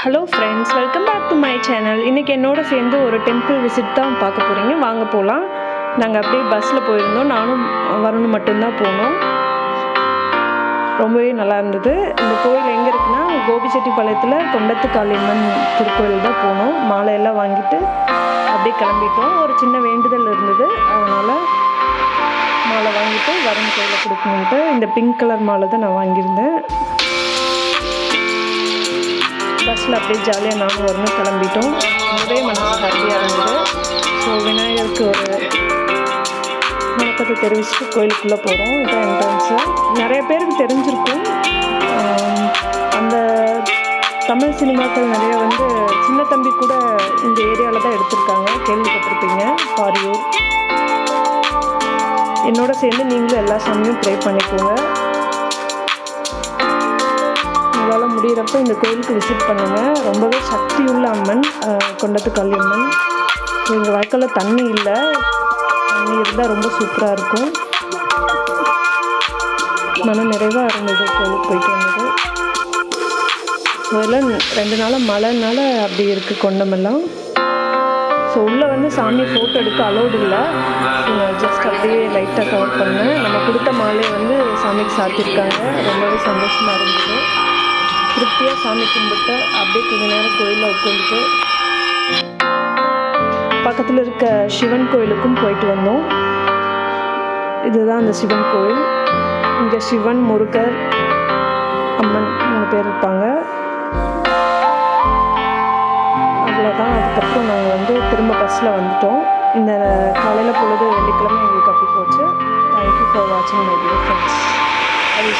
Hello friends welcome back to my channel இன்றைக்கி என்னோட சேர்ந்து ஒரு டெம்பிள் விசிட் தான் பார்க்க போகிறீங்க வாங்க போகலாம் நாங்கள் அப்படியே பஸ்ஸில் போயிருந்தோம். நானும் வரணும் மட்டும்தான் போனோம். ரொம்பவே நல்லா இருந்தது. இந்த கோயில் எங்கே இருக்குன்னா கோபிச்செட்டிப்பாளையத்தில் கொண்டத்து காளியம்மன் திருக்கோயில் தான் போனோம். மாலையெல்லாம் வாங்கிட்டு அப்படியே கிளம்பிட்டோம். ஒரு சின்ன வேண்டுதல் இருந்தது. அதனால் மாலை வாங்கிட்டு வரும் கோயிலை கொடுக்கணுன்ட்டு இந்த பிங்க் கலர் மாலை தான் நான் வாங்கியிருந்தேன். பஸ்ஸில் அப்படியே ஜாலியாக நாங்கள் வரணும் கிளம்பிட்டோம். ரொம்பவே மனசு ஹாப்பியாக இருந்தது. ஸோ விநாயகருக்கு ஒரு வணக்கத்தை தெரிவிச்சுட்டு கோயிலுக்குள்ளே போகிறோம் இதான் என்ட்ரன்ஸு நிறைய பேருக்கு தெரிஞ்சிருக்கும். அந்த தமிழ் சினிமாக்கள் நிறைய வந்து சின்ன தம்பி கூட இந்த ஏரியாவில் தான் எடுத்திருக்காங்க. கேள்விப்பட்டிருப்பீங்க. பாரியூர் என்னோட சேர்ந்து நீங்களும் எல்லா சாமியும் ப்ரே பண்ணிக்கோங்க. உங்களால் இந்த கோயிலுக்கு விசிட் பண்ணுங்கள் ரொம்பவே சக்தி உள்ள அம்மன் கொண்டத்து கல்யம்மன் எங்கள் வாழ்க்கையில் தண்ணி இல்லை. தண்ணி இருந்தால் ரொம்ப சூப்பராக இருக்கும். மன நிறைவாக இருந்தது கோயிலுக்கு போயிட்டு வந்தது. முதல்ல ரெண்டு நாளாக மழைனால அப்படி இருக்குது கொண்டமெல்லாம். ஸோ உள்ளே வந்து சாமி ஃபோட்டோ எடுக்க அலோடு இல்லை. ஜஸ்ட் அப்படியே லைட்டாக கவர் பண்ணேன். நம்ம கொடுத்த மாலையை வந்து சாமிக்கு சாத்தியிருக்காங்க ரொம்பவே சந்தோஷமாக இருந்தது. திருப்தியாக சாமி கும்பிட்டு அப்படியே கொஞ்ச நேரம் கோயிலில் உட்காந்துட்டு பக்கத்தில் இருக்க சிவன் கோயிலுக்கும் போயிட்டு வந்தோம். இதுதான் அந்த சிவன் கோயில். இங்கே சிவன் முருகர் அம்மன் மூணு பேர் இருப்பாங்க. அவ்வளோதான் அதுக்கப்புறம் நாங்கள் வந்து திரும்ப பஸ்ஸில் வந்துட்டோம். இந்த காலையில் பொழுது வெள்ளிக்கிழமை எங்களுக்கு அப்படி போச்சு. தேங்க்யூ ஃபார் வாட்சிங் மை டியர் ஃப்ரெண்ட்ஸ் அது